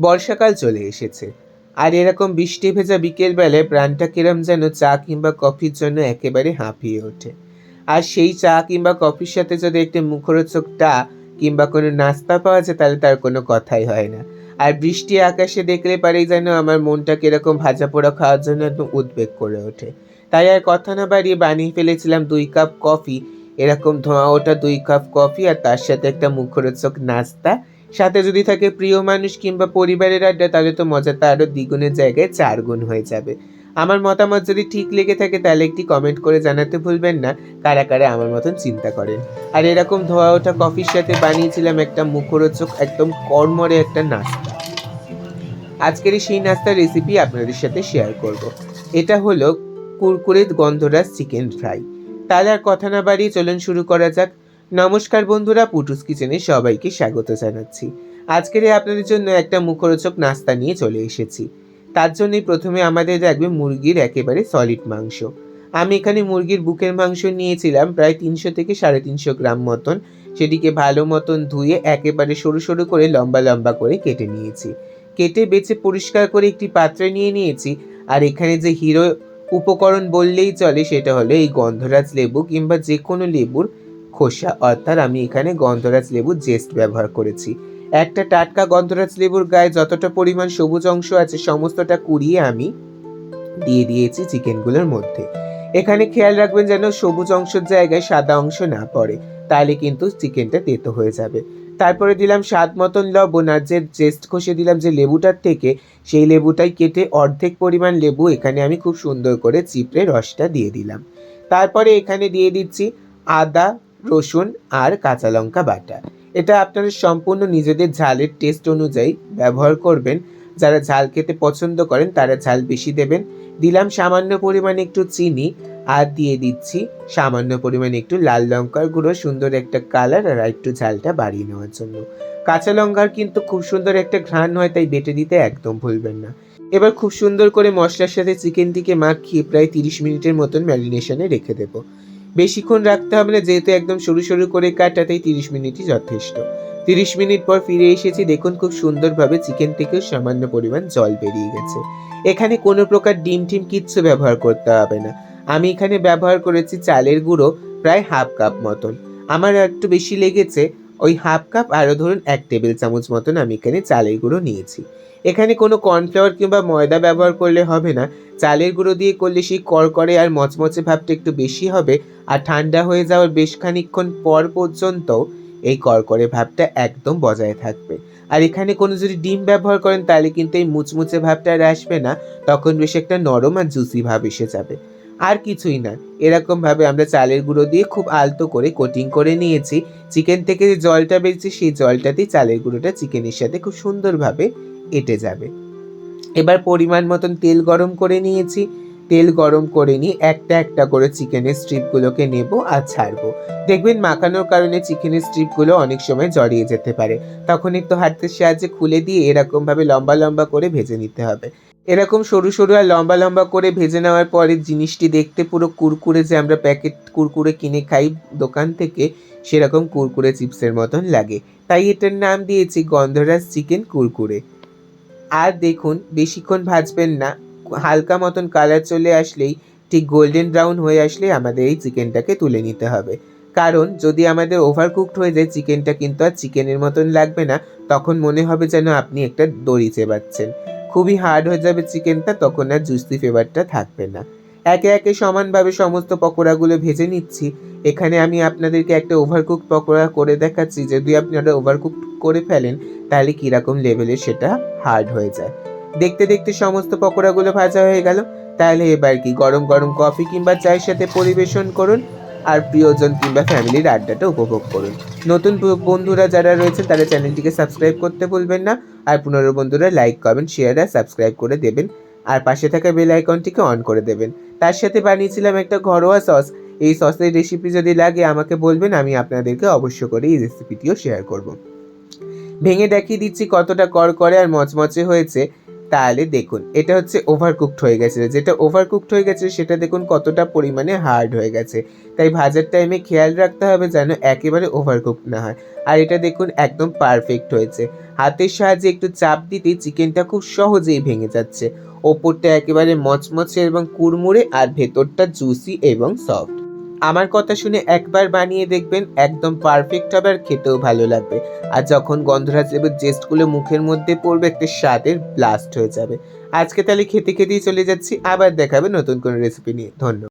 বর্ষাকাল চলে এসেছে। আর এরকম বৃষ্টি ভেজা বিকেলবেলায় প্রাণটা কিরম যেন চা কিংবা কফির জন্য একেবারে হাঁপিয়ে ওঠে। আর সেই চা কিংবা কফির সাথে যদি একটি মুখরোচক টা কিংবা কোনো নাস্তা পাওয়া যায়, তাহলে তার কোনো কথাই হয় না। আর বৃষ্টি আকাশে দেখলে পারেই যেন আমার মনটা কীরকম ভাজা পোড়া খাওয়ার জন্য একদম উদ্বেগ করে ওঠে। তাই আর কথা না বাড়িয়ে বানিয়ে ফেলেছিলাম দুই কাপ কফি। এরকম ধোঁয়া ওঠা দুই কাপ কফি আর তার সাথে একটা মুখরোচক নাস্তা সাথে যদি থাকে প্রিয় মানুষ কিংবা পরিবারের আড্ডা, তাহলে তো মজাটা আরও দ্বিগুণের জায়গায় চার গুণ হয়ে যাবে। আমার মতামত যদি ঠিক লেগে থাকে, তাহলে একটি কমেন্ট করে জানাতে ভুলবেন না। কারা কারা আমার মতন চিন্তা করেন। আর এরকম ধোয়া ওঠা কফির সাথে বানিয়েছিলাম একটা মুখরোচক, একদম কর্মরে একটা নাস্তা। আজকের সেই নাস্তার রেসিপি আপনাদের সাথে শেয়ার করব। এটা হলো কুরকুরে গন্ধরাজ চিকেন ফ্রাই তাহলে আর কথা না বাড়িয়ে চলুন শুরু করা যাক। নমস্কার বন্ধুরা, পুটুস কিচেনে সবাইকে স্বাগত জানাচ্ছি। আজকের আপনাদের জন্য একটা মুখরোচক নাস্তা নিয়ে চলে এসেছি। তার জন্যই প্রথমে আমাদের লাগবে মুরগির একেবারে সলিড মাংস। আমি এখানে মুরগির বুকের মাংস নিয়েছিলাম, প্রায় তিনশো থেকে সাড়ে তিনশো গ্রাম মতন। সেটিকে ভালো মতন ধুয়ে একেবারে সরু সরু করে লম্বা লম্বা করে কেটে নিয়েছি। কেটে বেছে পরিষ্কার করে একটি পাত্রে নিয়ে নিয়েছি। আর এখানে যে হিরো উপকরণ বললেই চলে, সেটা হলো এই গন্ধরাজ লেবু কিংবা যে কোনো লেবুর খোসা, অর্থাৎ আমি এখানে গন্ধরাজ লেবুর জেস্ট ব্যবহার করেছি। একটা টাটকা গন্ধরাজ লেবুর গায়ে যতটা পরিমাণ সবুজ অংশ আছে, সমস্তটা কুড়িয়ে আমি দিয়ে দিয়েছি চিকেনগুলোর মধ্যে। এখানে খেয়াল রাখবেন যেন সবুজ অংশের জায়গায় সাদা অংশ না পড়ে, তাহলে কিন্তু চিকেনটা তেতো হয়ে যাবে। তারপরে দিলাম স্বাদ মতন লবণ আর যে জেস্ট খসে দিলাম যে লেবুটার থেকে, সেই লেবুটাই কেটে অর্ধেক পরিমাণ লেবু এখানে আমি খুব সুন্দর করে চিপড়ে রসটা দিয়ে দিলাম। তারপরে এখানে দিয়ে দিচ্ছি আদা রসুন আর কাঁচা লঙ্কা বাটা। এটা আপনারা সম্পূর্ণ নিজেদের ঝালের টেস্ট অনুযায়ী ব্যবহার করবেন। যারা ঝাল খেতে পছন্দ করেন, তারা ঝাল বেশি দেবেন। দিলাম সামান্য পরিমাণে একটু চিনি আর দিয়ে দিচ্ছি সামান্য পরিমাণে একটু লাল লঙ্কার গুঁড়ো, সুন্দর একটা কালার আর একটু ঝালটা বাড়িয়ে নেওয়ার জন্য। কাঁচা লঙ্কার কিন্তু খুব সুন্দর একটা ঘ্রাণ হয়, তাই বেটে দিতে একদম ভুলবেন না। এবার খুব সুন্দর করে মশলার সাথে চিকেনটিকে মাখিয়ে প্রায় তিরিশ মিনিটের মতন ম্যারিনেশনে রেখে দেবো। বেশিক্ষণ রাখতে হবে না, যেহেতু একদম সরু সরু করে কাটাতেই তিরিশ মিনিটই যথেষ্ট। তিরিশ মিনিট পর ফিরে এসেছি, দেখুন খুব সুন্দরভাবে চিকেন থেকেও সামান্য পরিমাণ জল বেরিয়ে গেছে। এখানে কোনো প্রকার ডিম টিম কিচ্ছু ব্যবহার করতে হবে না। আমি এখানে ব্যবহার করেছি চালের গুঁড়ো, প্রায় হাফ কাপ মতন। আমার একটু বেশি লেগেছে ওই হাফ কাপ আরও ধরুন এক টেবিল চামচ মতন আমি এখানে চালের গুঁড়ো নিয়েছি। এখানে কোনো কর্নফ্লাওয়ার কিংবা ময়দা ব্যবহার করলে হবে না। চালের গুঁড়ো দিয়ে করলে সেই করকরে আর মচমচে ভাবটা একটু বেশি হবে আর ঠান্ডা হয়ে যাওয়ার বেশ খানিকক্ষণ পর পর্যন্ত এই করকরে ভাবটা একদম বজায় থাকবে। আর এখানে কোনো যদি ডিম ব্যবহার করেন তাহলে কিন্তু এই মুচমুচে ভাবটা আর আসবে না, তখন বেশ একটা নরম আর জুসি ভাব এসে যাবে। আর কিছুই না। এরকমভাবে আমরা চালের গুঁড়ো দিয়ে খুব আলতো করে কোটিং করে নিয়েছি। চিকেন থেকে যে জলটা বেরিয়েছে সেই জলটাতেই চালের গুঁড়োটা চিকেনের সাথে খুব সুন্দরভাবে এঁটে যাবে। এবার পরিমাণ মতন তেল গরম করে নিয়েছি। তেল গরম করে নিয়ে একটা একটা করে চিকেনের স্ট্রিপগুলোকে নেব আর ছাড়বো। দেখবেন মাখানোর কারণে চিকেনের স্ট্রিপগুলো অনেক সময় জড়িয়ে যেতে পারে। তখন একটু হাতের সাহায্যে খুলে দিয়ে এরকমভাবে লম্বা লম্বা করে ভেজে নিতে হবে। এরকম সরু সরু আর লম্বা লম্বা করে ভেজে নেওয়ার পরে জিনিসটি দেখতে পুরো কুরকুরে যে আমরা প্যাকেট কুরকুরে কিনে খাই দোকান থেকে, সেরকম কুরকুরে চিপসের মতন লাগে। তাই এটার নাম দিয়েছি গন্ধরাজ চিকেন কুরকুরে। আর দেখুন, বেশিক্ষণ ভাজবেন না। হালকা মতন কালার চলে আসলেই ঠিক গোল্ডেন ব্রাউন হয়ে আসলে আমাদের এই চিকেনটাকে তুলে নিতে হবে। কারণ যদি আমাদের ওভার কুকড হয়ে যায় চিকেনটা কিন্তু আর চিকেনের মতন লাগবে না, তখন মনে হবে যেন আপনি একটা দড়ি চেবাচ্ছেন। খুবই হার্ড হয়ে যাবে চিকেনটা তখন আর জুসি ফ্লেভারটা থাকবে না। একে একে সমানভাবে সমস্ত পকোড়াগুলো ভেজে নিচ্ছি। এখানে আমি আপনাদেরকে একটা ওভারকুক পকোড়া করে দেখাচ্ছি। যদি আপনারা ওভারকুক করে ফেলেন, তাহলে কীরকম লেভেলে সেটা হার্ড হয়ে যায়। দেখতে দেখতে সমস্ত পকোড়াগুলো ভাজা হয়ে গেল। তাহলে এবার কি গরম গরম কফি কিংবা চায়ের সাথে পরিবেশন করুন আর প্রিয়জন কিংবা ফ্যামিলির আড্ডাটা উপভোগ করুন। নতুন বন্ধুরা যারা রয়েছে, তারা চ্যানেলটিকে সাবস্ক্রাইব করতে ভুলবেন না আর পুনর বন্ধুরা লাইক, কমেন্ট শেয়ার আর সাবস্ক্রাইব করে দেবেন আর পাশে থাকা বেল আইকনটিকে অন করে দেবেন। তার সাথে বানিয়েছিলাম একটা ঘরোয়া সস। এই সসের রেসিপি যদি লাগে আমাকে বলবেন, আমি আপনাদেরকে অবশ্য করে এই রেসিপিটিও শেয়ার করব। ভেঙে দেখিয়ে দিচ্ছি কতটা কর করে আর মচমচে হয়েছে। তাহলে দেখুন, এটা হচ্ছে ওভারকুকড হয়ে গেছে। যেটা ওভারকুকড হয়ে গেছে, সেটা দেখুন কতটা পরিমাণে হার্ড হয়ে গেছে। তাই ভাজার টাইমে খেয়াল রাখতে হবে যেন একেবারে ওভারকুক না হয়। আর এটা দেখুন একদম পারফেক্ট হয়েছে। হাতের সাহায্যে একটু চাপ দিতেই চিকেনটা খুব সহজেই ভেঙে যাচ্ছে। ওপরটা একেবারে মচমচে এবং কুড়মুড়ে, আর ভেতরটা জুসি এবং সফট আমার কথা শুনে একবার বানিয়ে দেখবেন একদম পারফেক্ট হবে আর খেতেও ভালো লাগবে। আর যখন গন্ধরাজ লেবুর জেস্টগুলো মুখের মধ্যে পড়বে, একটা স্বাদের ব্লাস্ট হয়ে যাবে। আজকে তাহলে খেতে খেতেই চলে যাচ্ছি, আবার দেখাবে নতুন কোনো রেসিপি নিয়ে। ধন্যবাদ।